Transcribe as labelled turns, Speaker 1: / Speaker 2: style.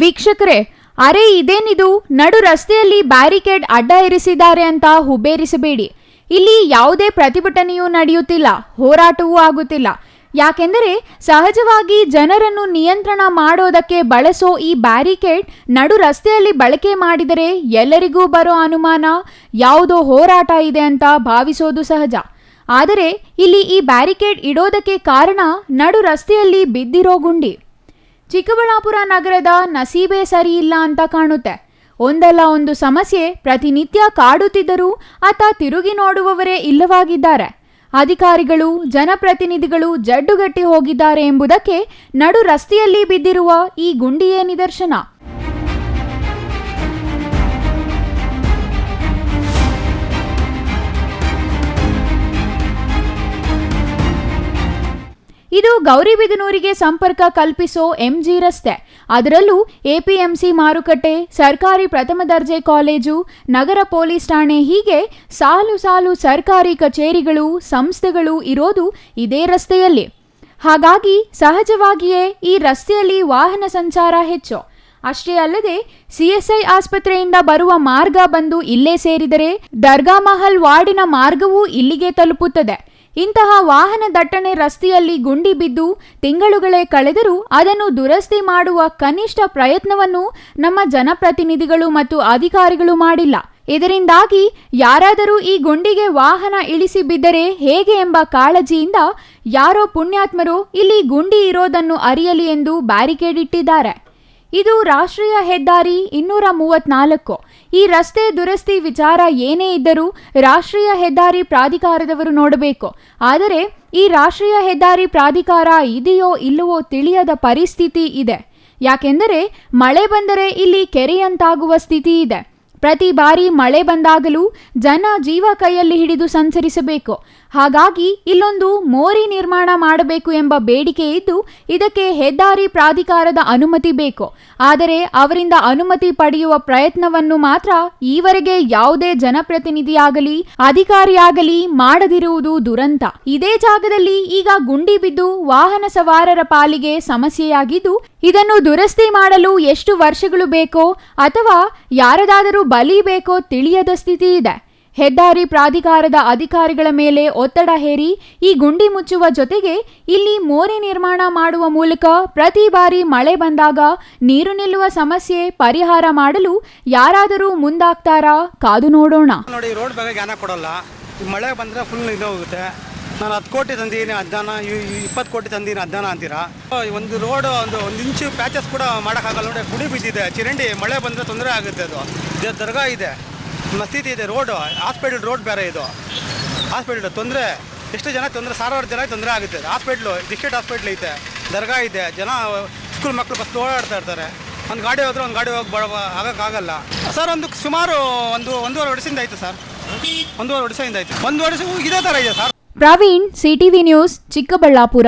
Speaker 1: ವೀಕ್ಷಕರೇ, ಅರೆ ಇದೇನಿದು? ನಡು ರಸ್ತೆಯಲ್ಲಿ ಬ್ಯಾರಿಕೇಡ್ ಅಡ್ಡ ಇರಿಸಿದ್ದಾರೆ ಅಂತ ಹುಬ್ಬೇರಿಸಬೇಡಿ. ಇಲ್ಲಿ ಯಾವುದೇ ಪ್ರತಿಭಟನೆಯೂ ನಡೆಯುತ್ತಿಲ್ಲ, ಹೋರಾಟವೂ ಆಗುತ್ತಿಲ್ಲ. ಯಾಕೆಂದರೆ ಸಹಜವಾಗಿ ಜನರನ್ನು ನಿಯಂತ್ರಣ ಮಾಡೋದಕ್ಕೆ ಬಳಸೋ ಈ ಬ್ಯಾರಿಕೇಡ್ ನಡು ರಸ್ತೆಯಲ್ಲಿ ಬಳಕೆ ಮಾಡಿದರೆ ಎಲ್ಲರಿಗೂ ಬರೋ ಅನುಮಾನ, ಯಾವುದೋ ಹೋರಾಟ ಇದೆ ಅಂತ ಭಾವಿಸೋದು ಸಹಜ. ಆದರೆ ಇಲ್ಲಿ ಈ ಬ್ಯಾರಿಕೇಡ್ ಇಡೋದಕ್ಕೆ ಕಾರಣ ನಡು ರಸ್ತೆಯಲ್ಲಿ ಬಿದ್ದಿರೋ ಗುಂಡಿ. ಚಿಕ್ಕಬಳ್ಳಾಪುರ ನಗರದ ನಸೀಬೆ ಸರಿ ಇಲ್ಲ ಅಂತ ಕಾಣುತ್ತೆ. ಒಂದಲ್ಲ ಒಂದು ಸಮಸ್ಯೆ ಪ್ರತಿನಿತ್ಯ ಕಾಡುತ್ತಿದ್ದರೂ ಆತ ತಿರುಗಿ ನೋಡುವವರೇ ಇಲ್ಲವಾಗಿದ್ದಾರೆ. ಅಧಿಕಾರಿಗಳು, ಜನಪ್ರತಿನಿಧಿಗಳು ಜಡ್ಡುಗಟ್ಟಿ ಹೋಗಿದ್ದಾರೆ ಎಂಬುದಕ್ಕೆ ನಡು ರಸ್ತೆಯಲ್ಲಿ ಬಿದ್ದಿರುವ ಈ ಗುಂಡಿಯೇ ನಿದರ್ಶನ. ಇದು ಗೌರಿಬಿದನೂರಿಗೆ ಸಂಪರ್ಕ ಕಲ್ಪಿಸೋ ಎಂಜಿ ರಸ್ತೆ. ಅದರಲ್ಲೂ ಎಪಿಎಂಸಿ ಮಾರುಕಟ್ಟೆ, ಸರ್ಕಾರಿ ಪ್ರಥಮ ದರ್ಜೆ ಕಾಲೇಜು, ನಗರ ಪೊಲೀಸ್ ಠಾಣೆ ಹೀಗೆ ಸಾಲು ಸಾಲು ಸರ್ಕಾರಿ ಕಚೇರಿಗಳು, ಸಂಸ್ಥೆಗಳು ಇರೋದು ಇದೇ ರಸ್ತೆಯಲ್ಲಿ. ಹಾಗಾಗಿ ಸಹಜವಾಗಿಯೇ ಈ ರಸ್ತೆಯಲ್ಲಿ ವಾಹನ ಸಂಚಾರ ಹೆಚ್ಚು. ಅಷ್ಟೇ ಅಲ್ಲದೆ ಸಿಎಸ್ಐ ಆಸ್ಪತ್ರೆಯಿಂದ ಬರುವ ಮಾರ್ಗ ಬಂದು ಇಲ್ಲೇ ಸೇರಿದರೆ ದರ್ಗಾ ಮಹಲ್ ವಾರ್ಡಿನ ಮಾರ್ಗವೂ ಇಲ್ಲಿಗೆ ತಲುಪುತ್ತದೆ. ಇಂತಹ ವಾಹನ ದಟ್ಟಣೆ ರಸ್ತೆಯಲ್ಲಿ ಗುಂಡಿ ಬಿದ್ದು ತಿಂಗಳುಗಳೇ ಕಳೆದರೂ ಅದನ್ನು ದುರಸ್ತಿ ಮಾಡುವ ಕನಿಷ್ಠ ಪ್ರಯತ್ನವನ್ನು ನಮ್ಮ ಜನಪ್ರತಿನಿಧಿಗಳು ಮತ್ತು ಅಧಿಕಾರಿಗಳು ಮಾಡಿಲ್ಲ. ಇದರಿಂದಾಗಿ ಯಾರಾದರೂ ಈ ಗುಂಡಿಗೆ ವಾಹನ ಇಳಿಸಿ ಬಿದ್ದರೆ ಹೇಗೆ ಎಂಬ ಕಾಳಜಿಯಿಂದ ಯಾರೋ ಪುಣ್ಯಾತ್ಮರು ಇಲ್ಲಿ ಗುಂಡಿ ಇರೋದನ್ನು ಅರಿಯಲಿ ಎಂದು ಬ್ಯಾರಿಕೇಡ್ ಇಟ್ಟಿದ್ದಾರೆ. ಇದು ರಾಷ್ಟ್ರೀಯ ಹೆದ್ದಾರಿ ಇನ್ನೂರ ಮೂವತ್ನಾಲ್ಕು ಈ ರಸ್ತೆ ದುರಸ್ತಿ ವಿಚಾರ ಏನೇ ಇದ್ದರೂ ರಾಷ್ಟ್ರೀಯ ಹೆದ್ದಾರಿ ಪ್ರಾಧಿಕಾರದವರು ನೋಡಬೇಕು. ಆದರೆ ಈ ರಾಷ್ಟ್ರೀಯ ಹೆದ್ದಾರಿ ಪ್ರಾಧಿಕಾರ ಇದೆಯೋ ಇಲ್ಲವೋ ತಿಳಿಯದ ಪರಿಸ್ಥಿತಿ ಇದೆ. ಯಾಕೆಂದರೆ ಮಳೆ ಬಂದರೆ ಇಲ್ಲಿ ಕೆರೆಯಂತಾಗುವ ಸ್ಥಿತಿ ಇದೆ. ಪ್ರತಿ ಬಾರಿ ಮಳೆ ಬಂದಾಗಲೂ ಜನ ಜೀವ ಕೈಯಲ್ಲಿ ಹಿಡಿದು ಸಂಚರಿಸಬೇಕು. ಹಾಗಾಗಿ ಇಲ್ಲೊಂದು ಮೋರಿ ನಿರ್ಮಾಣ ಮಾಡಬೇಕು ಎಂಬ ಬೇಡಿಕೆ ಇದ್ದು, ಇದಕ್ಕೆ ಹೆದ್ದಾರಿ ಪ್ರಾಧಿಕಾರದ ಅನುಮತಿ ಬೇಕು. ಆದರೆ ಅವರಿಂದ ಅನುಮತಿ ಪಡೆಯುವ ಪ್ರಯತ್ನವನ್ನು ಮಾತ್ರ ಈವರೆಗೆ ಯಾವುದೇ ಜನಪ್ರತಿನಿಧಿಯಾಗಲಿ, ಅಧಿಕಾರಿಯಾಗಲಿ ಮಾಡದಿರುವುದು ದುರಂತ. ಇದೇ ಜಾಗದಲ್ಲಿ ಈಗ ಗುಂಡಿ ಬಿದ್ದು ವಾಹನ ಸವಾರರ ಪಾಲಿಗೆ ಸಮಸ್ಯೆಯಾಗಿದ್ದು, ಇದನ್ನು ದುರಸ್ತಿ ಮಾಡಲು ಎಷ್ಟು ವರ್ಷಗಳು ಬೇಕೋ ಅಥವಾ ಯಾರದಾದರೂ ಬಲಿ ಬೇಕೋ ತಿಳಿಯದ ಸ್ಥಿತಿ ಇದೆ. ಹೆದ್ದಾರಿ ಪ್ರಾಧಿಕಾರದ ಅಧಿಕಾರಿಗಳ ಮೇಲೆ ಒತ್ತಡ ಹೇರಿ ಈ ಗುಂಡಿ ಮುಚ್ಚುವ ಜೊತೆಗೆ ಇಲ್ಲಿ ಮೋರೆ ನಿರ್ಮಾಣ ಮಾಡುವ ಮೂಲಕ ಪ್ರತಿ ಬಾರಿ ಮಳೆ ಬಂದಾಗ ನೀರು ನಿಲ್ಲುವ ಸಮಸ್ಯೆ ಪರಿಹಾರ ಮಾಡಲು ಯಾರಾದರೂ ಮುಂದಾಗ್ತಾರಾ? ಕಾದು ನೋಡೋಣ.
Speaker 2: ನೋಡಿ ರೋಡ್ ಬಗ್ಗೆ ಜ್ಞಾನ ಕೊಡಲ್ಲ. ಮಳೆ ಬಂದ್ರೆ ಫುಲ್ ಇದಾಗುತ್ತೆ ನಾನು ಹತ್ತು ಕೋಟಿ ತಂದೀನಿ ಅಜ್ಞಾನ ಇಪ್ಪತ್ತು ಕೋಟಿ ತಂದೀನಿ ಅಜ್ಞಾನ ಅಂತೀರಾ? ಒಂದು ರೋಡ್ ಒಂದು ಒಂದು ಇಂಚು ಪ್ಯಾಚಸ್ ಕೂಡ ಮಾಡೋಕ್ಕಾಗಲ್ಲ. ನೋಡಿ ಗುಡಿ ಬಿದ್ದಿದೆ. ಚಿರಂಡಿ, ಮಳೆ ಬಂದರೆ ತೊಂದರೆ ಆಗುತ್ತೆ ಅದು. ಇದು ದರ್ಗಾ ಇದೆ. ಮಸೀದಿ ಇದೆ ರೋಡು ಹಾಸ್ಪಿಟಲ್ ರೋಡ್ ಬೇರೆ ಇದು. ಹಾಸ್ಪಿಟಲ್ ತೊಂದರೆ, ಎಷ್ಟು ಜನ ತೊಂದರೆ, ಸಾವಿರಾರು ಜನ ತೊಂದರೆ ಆಗುತ್ತೆ. ಹಾಸ್ಪಿಟ್ಲು ಡಿಸ್ಟ್ರಿಕ್ಟ್ ಹಾಸ್ಪಿಟ್ಲ್ ಐತೆ. ದರ್ಗಾ ಇದೆ. ಜನ ಸ್ಕೂಲ್ ಮಕ್ಕಳು ಬಸ್ ಓಡಾಡ್ತಾ ಇರ್ತಾರೆ. ಒಂದು ಗಾಡಿ ಹೋದ್ರೆ ಒಂದು ಗಾಡಿ ಹೋಗಿ ಬಡ ಆಗೋಕ್ಕಾಗಲ್ಲ. ಸರ್, ಒಂದು ಸುಮಾರು ಒಂದು ಒಂದೂವರೆ ವರ್ಷದಿಂದ ಆಯಿತು ಸರ್. ಒಂದೂವರೆ ವರ್ಷದಿಂದ ಆಯಿತು. ಒಂದು ವರ್ಷ, ಇದೇ ಥರ ಇದೆ sir.
Speaker 1: Praveen CTV news Chikkaballapur.